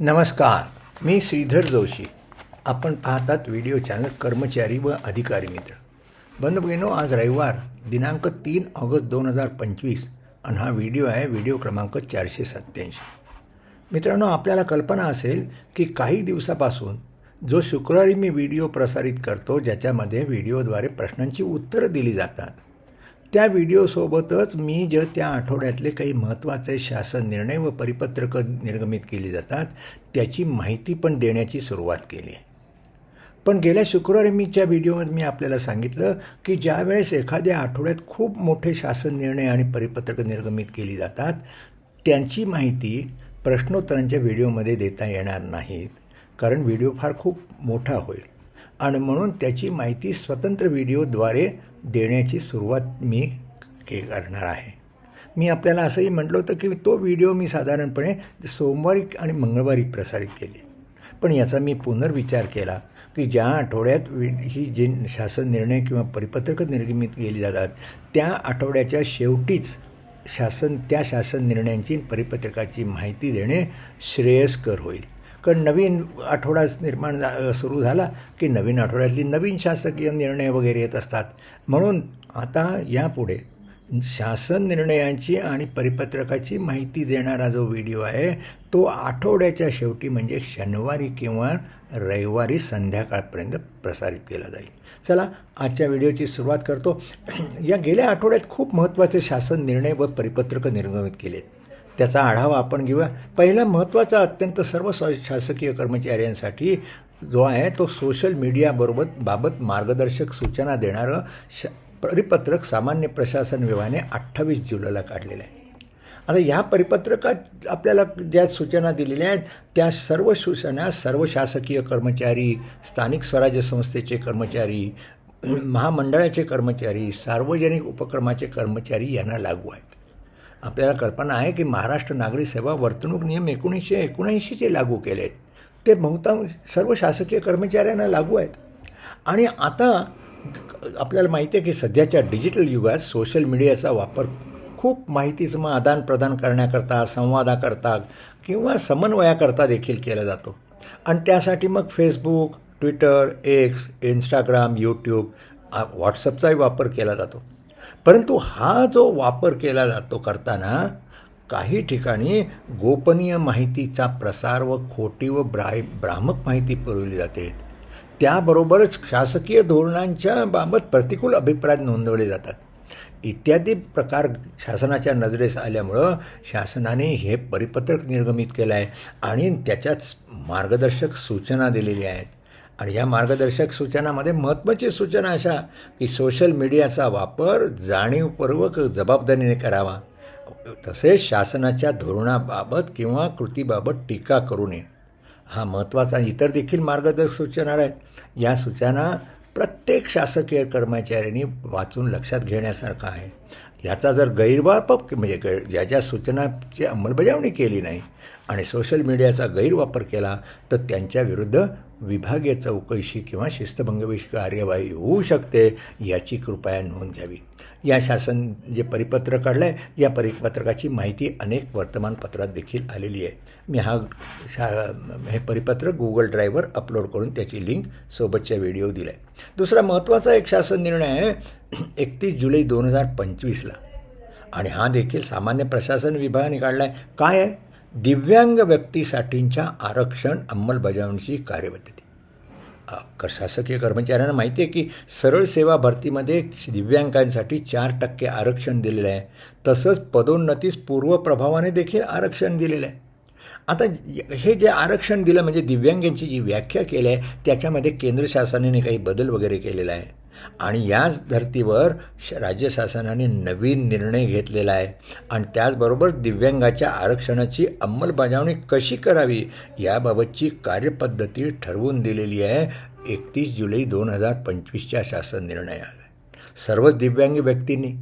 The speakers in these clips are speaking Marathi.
नमस्कार मी श्रीधर जोशी. आपण पाहतात व्हिडिओ चॅनल कर्मचारी व अधिकारी मित्र. बंधुभगिनो आज रविवार दिनांक तीन ऑगस्ट दोन हजार पंचवीस आणि हा व्हिडिओ आहे व्हिडिओ क्रमांक चारशे सत्त्याऐंशी. मित्रांनो आपल्याला कल्पना असेल की काही दिवसापासून जो शुक्रवारी मी व्हिडिओ प्रसारित करतो ज्याच्यामध्ये व्हिडिओद्वारे प्रश्नांची उत्तरं दिली जातात त्या व्हिडिओसोबतच मी जे त्या आठवड्यातले काही महत्त्वाचे शासन निर्णय व परिपत्रकं निर्गमित केली जातात त्याची माहिती पण देण्याची सुरुवात केली. पण गेल्या शुक्रवारी मी त्या व्हिडिओमध्ये मी आपल्याला सांगितलं की ज्यावेळेस एखाद्या आठवड्यात खूप मोठे शासन निर्णय आणि परिपत्रकं निर्गमित केली जातात त्यांची माहिती प्रश्नोत्तरांच्या व्हिडिओमध्ये देता येणार नाहीत कारण व्हिडिओ फार खूप मोठा होईल. आणि म्हणून त्याची माहिती स्वतंत्र व्हिडिओद्वारे देण्याची सुरुवात मी के करणार आहे. मी आपल्याला असंही म्हटलं होतं की तो व्हिडिओ मी साधारणपणे सोमवारी आणि मंगळवारी प्रसारित केली. पण याचा मी पुनर्विचार केला की ज्या आठवड्यात वि ही जे शासन निर्णय किंवा परिपत्रक निर्गमित केली जातात त्या आठवड्याच्या शेवटीच शासन त्या शासन निर्णयांची परिपत्रकाची माहिती देणे श्रेयस्कर होईल. कारण नवीन आठवडाच निर्माण झा सुरू झाला की नवीन आठवड्यातली नवीन शासकीय निर्णय वगैरे येत असतात. म्हणून आता यापुढे शासन निर्णयांची आणि परिपत्रकाची माहिती देणारा जो व्हिडिओ आहे तो आठवड्याच्या शेवटी म्हणजे शनिवारी किंवा रविवारी संध्याकाळपर्यंत प्रसारित केला जाईल. चला आजच्या व्हिडिओची सुरुवात करतो. या गेल्या आठवड्यात खूप महत्त्वाचे शासन निर्णय व परिपत्रकं निर्गमित केलेत. त्याचा आढावा आपण घेऊया. पहिला महत्त्वाचा अत्यंत सर्व स शासकीय कर्मचाऱ्यांसाठी जो आहे तो सोशल मीडियाबरोबर बाबत मार्गदर्शक सूचना देणारं श परिपत्रक सामान्य प्रशासन विभागाने अठ्ठावीस जुलैला काढलेलं आहे. आता ह्या परिपत्रकात आपल्याला ज्या सूचना दिलेल्या आहेत त्या सर्व सूचना सर्व शासकीय कर्मचारी स्थानिक स्वराज्य संस्थेचे कर्मचारी महामंडळाचे कर्मचारी सार्वजनिक उपक्रमाचे कर्मचारी यांना लागू आहेत. आपल्याला कल्पना आहे की महाराष्ट्र नागरी सेवा वर्तणूक नियम एकोणीसशे एकोणऐंशीचे लागू केले आहेत ते बहुतांश सर्व शासकीय कर्मचाऱ्यांना लागू आहेत. आणि आता आपल्याला माहिती आहे की सध्याच्या डिजिटल युगात सोशल मीडियाचा वापर खूप माहितीचं मग आदानप्रदान करण्याकरता संवादाकरता किंवा समन्वयाकरता देखील केला जातो. आणि त्यासाठी मग Facebook Twitter X Instagram YouTube व्हॉट्सअपचाही वापर केला जातो. परंतु हा जो वापर केला जातो करताना काही ठिकाणी गोपनीय माहितीचा प्रसार व खोटी व ब्राय भ्रामक माहिती पुरवली जाते. त्याबरोबरच शासकीय धोरणांच्या बाबत प्रतिकूल अभिप्राय नोंदवले जातात. इत्यादी प्रकार शासनाच्या नजरेस आल्यामुळं शासनाने हे परिपत्रक निर्गमित केलं आहे आणि त्याच्यात मार्गदर्शक सूचना दिलेल्या आहेत. आणि या मार्गदर्शक सूचनामध्ये महत्त्वाची सूचना अशा की सोशल मीडियाचा वापर जाणीवपूर्वक जबाबदारीने करावा. तसेच शासनाच्या धोरणाबाबत किंवा कृतीबाबत टीका करू नये. हा महत्त्वाचा इतर देखील मार्गदर्शक सूचना आहेत. या सूचना प्रत्येक शासकीय कर्मचाऱ्यांनी वाचून लक्षात घेण्यासारखा आहे. याचा जर गैरवापर म्हणजे गैर ज्या ज्या सूचनाची अंमलबजावणी केली नाही आणि सोशल मीडियाचा गैरवापर केला तर त्यांच्याविरुद्ध विभागीय चौकशी किंवा शिस्तभंगविष कार्यवाही होऊ शकते याची कृपया नोंद घ्यावी. या शासन जे परिपत्रक काढलं आहे या परिपत्रकाची माहिती अनेक वर्तमानपत्रात देखील आलेली आहे. मी हा शा हे परिपत्रक गुगल ड्राईव्हवर अपलोड करून त्याची लिंक सोबतच्या व्हिडिओ दिला आहे दुसरा महत्त्वाचा एक शासन निर्णय आहे एकतीस जुलै दोन हजार पंचवीसला. आणि हा देखील सामान्य प्रशासन विभागाने काढला आहे काय आहे? दिव्यांग व्यक्तीसाठींच्या आरक्षण अंमलबजावणीची कार्यपद्धती. शासकीय कर्मचाऱ्यांना माहिती आहे की सरळ सेवा भरतीमध्ये दिव्यांगांसाठी चार टक्के आरक्षण दिलेलं आहे. तसंच पदोन्नतीस पूर्वप्रभावाने देखील आरक्षण दिलेलं आहे. आता हे जे आरक्षण दिलं म्हणजे दिव्यांगांची जी व्याख्या केली आहे त्याच्यामध्ये केंद्र शासनाने काही बदल वगैरे केलेला आहे. आणि याच धर्तीवर श राज्य शासनाने नवीन निर्णय घेतलेला आहे. आणि त्याचबरोबर दिव्यांगाच्या आरक्षणाची अंमलबजावणी कशी करावी याबाबतची कार्यपद्धती ठरवून दिलेली आहे. एकतीस जुलै दोन हजार पंचवीसच्या शासन निर्णयात. सर्वच दिव्यांगी व्यक्तींनी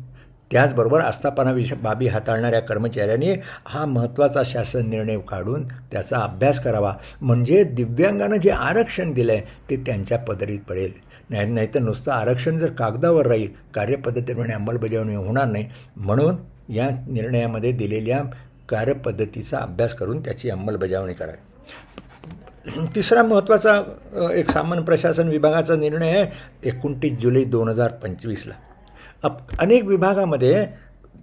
त्याचबरोबर आस्थापनाविषय बाबी हाताळणाऱ्या कर्मचाऱ्यांनी हा महत्त्वाचा शासन निर्णय काढून त्याचा अभ्यास करावा. म्हणजे दिव्यांगानं जे आरक्षण दिलं आहे ते त्यांच्या पदरीत पडेल. नाही नाहीतर नुसतं आरक्षण जर कागदावर राहील कार्यपद्धतीप्रमाणे अंमलबजावणी होणार नाही. म्हणून या निर्णयामध्ये दिलेल्या कार्यपद्धतीचा अभ्यास करून त्याची अंमलबजावणी करावी तिसरा महत्त्वाचा एक सामान्य प्रशासन विभागाचा निर्णय आहे एकोणतीस जुलै दोन हजार पंचवीसला. अप अनेक विभागामध्ये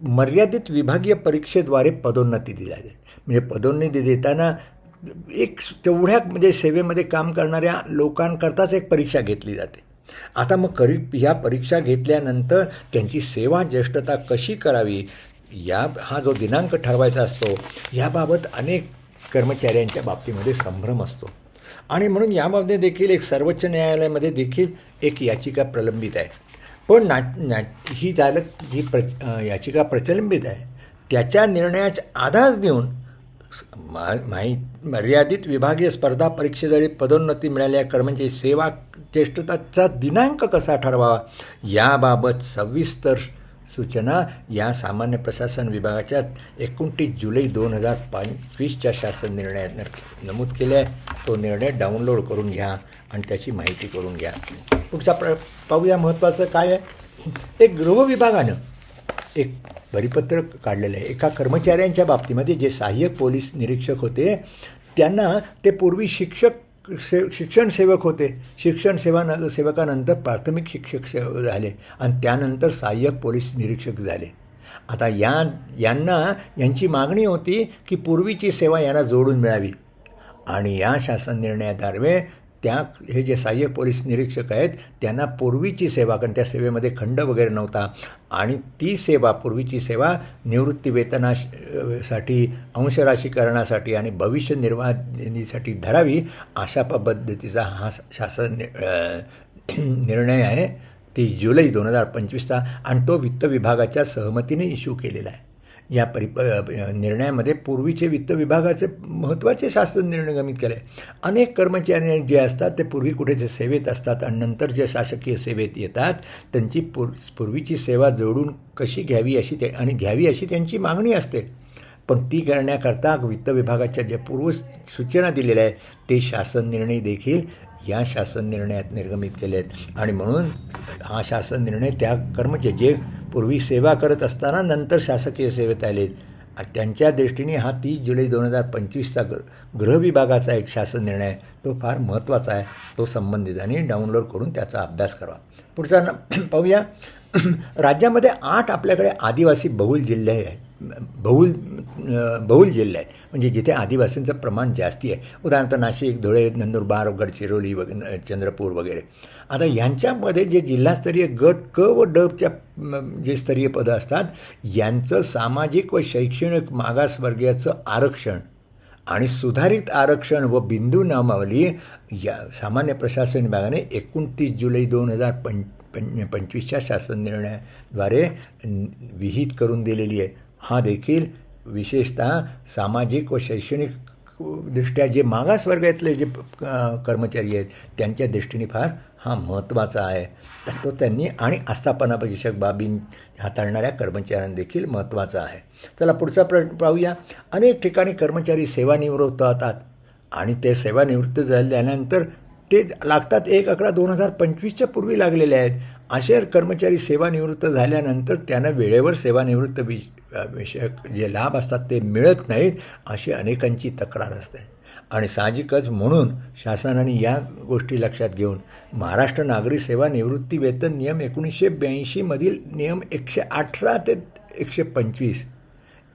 मर्यादित विभागीय परीक्षेद्वारे पदोन्नती दिली जाते. म्हणजे पदोन्नती देताना एक तेवढ्या म्हणजे सेवेमध्ये काम करणाऱ्या लोकांकरताच एक परीक्षा घेतली जाते. आता मग करी ह्या परीक्षा घेतल्यानंतर त्यांची सेवा ज्येष्ठता कशी करावी या हा जो दिनांक ठरवायचा असतो याबाबत अनेक कर्मचाऱ्यांच्या बाबतीमध्ये संभ्रम असतो. आणि म्हणून याबाबतीत देखील एक सर्वोच्च न्यायालयामध्ये देखील एक याचिका प्रलंबित आहे. पण ना ना ही जालक जी प्र याचिका प्रचलित आहे. त्याच्या निर्णयाचा आधार देऊन मा माही मर्यादित विभागीय स्पर्धा परीक्षेद्वारे पदोन्नती मिळालेल्या कर्मचारी सेवा ज्येष्ठताचा दिनांक कसा ठरवावा? याबाबत सविस्तर सूचना या सामान्य प्रशासन विभागाच्या एकोणतीस जुलै दोन हजार पंचवीसच्या शासन निर्णयात नमूद केले आहे. तो निर्णय डाउनलोड करून घ्या आणि त्याची माहिती करून घ्या. पुढचा प्र पाहूया महत्त्वाचं काय आहे. एक गृह विभागानं एक परिपत्रक काढलेलं आहे. एका कर्मचाऱ्यांच्या बाबतीमध्ये जे सहाय्यक पोलीस निरीक्षक होते त्यांना ते पूर्वी शिक्षक से शिक्षण सेवक होते. शिक्षण सेवा सेवकानंतर प्राथमिक शिक्षक सेव झाले आणि त्यानंतर सहाय्यक पोलीस निरीक्षक झाले. आता या यांना यांची मागणी होती की पूर्वीची सेवा यांना जोडून मिळावी. आणि या शासन निर्णयाद्वारे त्या हे जे सहाय्यक पोलीस निरीक्षक आहेत त्यांना पूर्वीची सेवा कारण त्या सेवेमध्ये खंड वगैरे नव्हता आणि ती सेवा पूर्वीची सेवा निवृत्तीवेतना साठी अंशराशीकरणासाठी आणि भविष्य निर्वाह निधीसाठी धरावी अशा पद्धतीचा हा शासन नि- निर्णय आहे. ती जुलै दोन हजार पंचवीसचा आणि तो वित्त विभागाच्या सहमतीने इश्यू केलेला आहे. या परि निर्णयामध्ये पूर्वीचे वित्त विभागाचे महत्त्वाचे शासन निर्णय गमित केले. अनेक कर्मचारी जे असतात ते पूर्वी कुठे सेवेत असतात आणि नंतर जे शासकीय सेवेत येतात त्यांची पूर पूर्वीची सेवा जोडून कशी घ्यावी अशी ते आणि घ्यावी अशी त्यांची मागणी असते. पण ती करण्याकरता वित्त विभागाच्या ज्या पूर्व सूचना दिलेल्या आहेत ते शासन निर्णय देखील या शासन निर्णयात निर्गमित केले आहेत आणि म्हणून हा शासन निर्णय त्या कर्मचारी जे पूर्वी सेवा करत असताना नंतर शासकीय सेवेत आलेत आणि त्यांच्या दृष्टीने हा तीस जुलै दोन हजार पंचवीसचा ग गृहविभागाचा एक शासन निर्णय आहे. तो फार महत्त्वाचा आहे. तो संबंधितांनी डाउनलोड करून त्याचा अभ्यास करावा. पुढचा पाहूया. राज्यामध्ये आठ आपल्याकडे आदिवासी बहुल जिल्हे आहेत. बहुल बहुल जिल्हे आहेत म्हणजे जिथे आदिवासींचं प्रमाण जास्ती आहे. उदाहरणार्थ नाशिक धुळे नंदुरबार गडचिरोली वगैरे चंद्रपूर वगैरे. आता यांच्यामध्ये जे जिल्हास्तरीय गट क व डबच्या जे स्तरीय पदं असतात यांचं सामाजिक व शैक्षणिक मागासवर्गीयाचं आरक्षण आणि सुधारित आरक्षण व बिंदू नामावली या सामान्य प्रशासन विभागाने एकोणतीस जुलै दोन हजार पं पंचवीसच्या शासन निर्णयाद्वारे विहित करून दिलेली आहे. हा देखील विशेषतः सामाजिक व शैक्षणिक दृष्ट्या जे मागासवर्गातले जे कर्मचारी आहेत त्यांच्या दृष्टीने फार हा महत्त्वाचा आहे. तर तो त्यांनी आणि आस्थापनाविषयक बाबी हाताळणाऱ्या कर्मचाऱ्यांना देखील महत्त्वाचा आहे. चला पुढचा प्र पाहूया. अनेक ठिकाणी कर्मचारी सेवानिवृत्त होतात आणि ते सेवानिवृत्त झाल्यानंतर ते लागतात एक अकरा दोन हजार पंचवीसच्या पूर्वी लागलेले आहेत. असे कर्मचारी सेवानिवृत्त झाल्यानंतर त्यांना वेळेवर सेवानिवृत्त वि विषयक जे लाभ असतात ते मिळत नाहीत अशी अनेकांची तक्रार असते. आणि साहजिकच म्हणून शासनाने या गोष्टी लक्षात घेऊन महाराष्ट्र नागरी सेवा निवृत्ती वेतन नियम एकोणीसशे ब्याऐंशीमधील नियम एकशे अठरा ते एकशे पंचवीस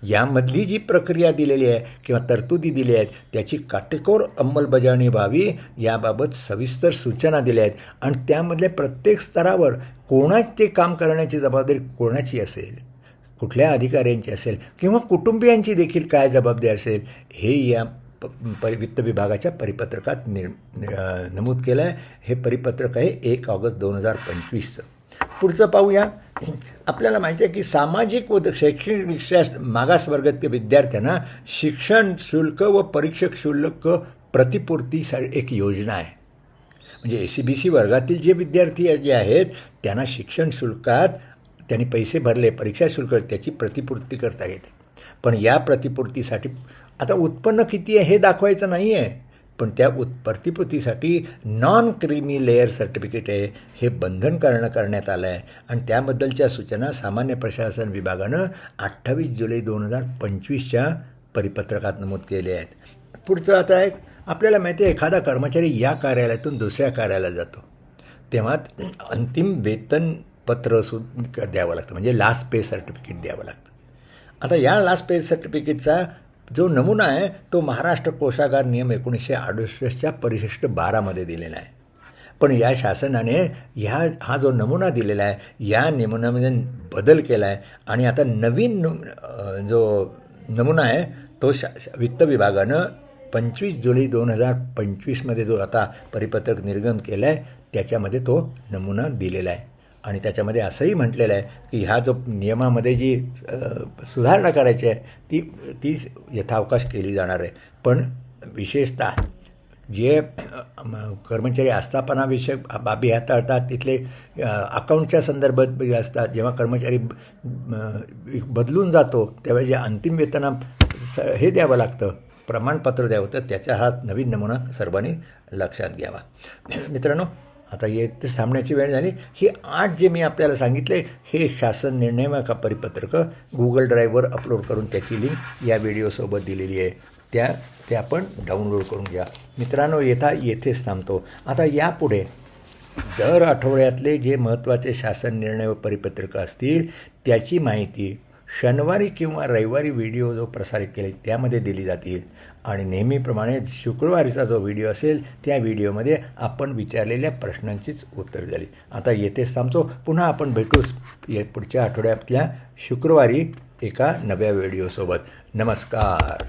यामधली जी प्रक्रिया दिलेली आहे किंवा तरतुदी दिल्या आहेत त्याची काटेकोर अंमलबजावणी व्हावी याबाबत सविस्तर सूचना दिल्या आहेत. आणि त्यामधल्या प्रत्येक स्तरावर कोणाचे ते काम करण्याची जबाबदारी कोणाची असेल? कुठल्या अधिकाऱ्यांची असेल किंवा कुटुंबियांची देखील काय जबाबदारी असेल हे या प वित्त विभागाच्या परिपत्रकात नि- नमूद केलं आहे हे परिपत्रक आहे एक ऑगस्ट दोन हजार पंचवीसचं. पुढचं पाहूया. आपल्याला माहिती आहे की सामाजिक व शैक्षणिकदृष्ट्या मागासवर्गातील विद्यार्थ्यांना शिक्षण शुल्क व परीक्षक शुल्क प्रतिपूर्तीसाठी एक योजना आहे. म्हणजे ए सी बी सी वर्गातील जे विद्यार्थी जे आहेत त्यांना शिक्षण शुल्कात त्यांनी पैसे भरले परीक्षा शुल्क त्याची प्रतिपूर्ती करता येते. पण या प्रतिपूर्तीसाठी आता उत्पन्न किती आहे हे दाखवायचं नाही आहे पण त्या उत् प्रतिपूर्तीसाठी नॉन क्रीमी लेअर सर्टिफिकेट आहे हे बंधन करणं करण्यात आलं आहे आणि त्याबद्दलच्या सूचना सामान्य प्रशासन विभागानं अठ्ठावीस जुलै दोन हजार पंचवीसच्या परिपत्रकात नमूद केले आहेत. पुढचं आता एक आपल्याला माहिती आहे एखादा कर्मचारी या कार्यालयातून दुसऱ्या कार्यालयात जातो. तेव्हा अंतिम वेतन पत्र सुद्धा द्यावं लागतं. म्हणजे लास्ट पे सर्टिफिकेट द्यावं लागतं. आता या लास्ट पे सर्टिफिकेटचा जो नमुना आहे तो महाराष्ट्र कोशागार नियम एकोणीसशे अडुसष्टच्या परिशिष्ट बारामध्ये दिलेला आहे. पण या शासनाने ह्या हा जो नमुना दिलेला आहे या नमुनामध्ये बदल केला आहे. आणि आता नवीन जो नमुना आहे तो शा शा- वित्त विभागानं पंचवीस जुलै दोन हजार पंचवीसमध्ये जो आता परिपत्रक निर्गम केला आहे त्याच्यामध्ये तो नमुना दिलेला आहे. आणि त्याच्यामध्ये असंही म्हटलेलं आहे की ह्या जो नियमामध्ये जी सुधारणा करायची आहे ती ती यथावकाश केली जाणार आहे. पण विशेषतः जे कर्मचारी आस्थापनाविषयक बाबी हाताळतात तिथले अकाउंटच्या संदर्भात असतात. जेव्हा कर्मचारी बदलून जातो त्यावेळी जे अंतिम वेतना स हे द्यावं लागतं प्रमाणपत्र द्यावं तर त्याचा हा नवीन नमुना सर्वांनी लक्षात घ्यावा. मित्रांनो आता येथे थांबण्याची वेळ झाली. ही आठ जे मी आपल्याला सांगितले हे शासन निर्णय का परिपत्रक गुगल ड्राईव्हवर अपलोड करून त्याची लिंक या व्हिडिओसोबत दिलेली आहे. त्या ते आपण डाउनलोड करून घ्या. मित्रांनो येथा येथेच थांबतो. आता यापुढे दर आठवड्यातले जे महत्त्वाचे शासन निर्णय व परिपत्रकं असतील त्याची माहिती शनिवारी किंवा रविवारी व्हिडिओ जो प्रसारित केले त्यामध्ये दिली जातील. आणि नेहमीप्रमाणे शुक्रवारीचा जो व्हिडिओ असेल त्या व्हिडिओमध्ये आपण विचारलेल्या प्रश्नांचीच उत्तर झाली आता येथेच थांबतो. पुन्हा आपण भेटूच ये पुढच्या आठवड्यातल्या शुक्रवारी एका नव्या व्हिडिओसोबत. नमस्कार.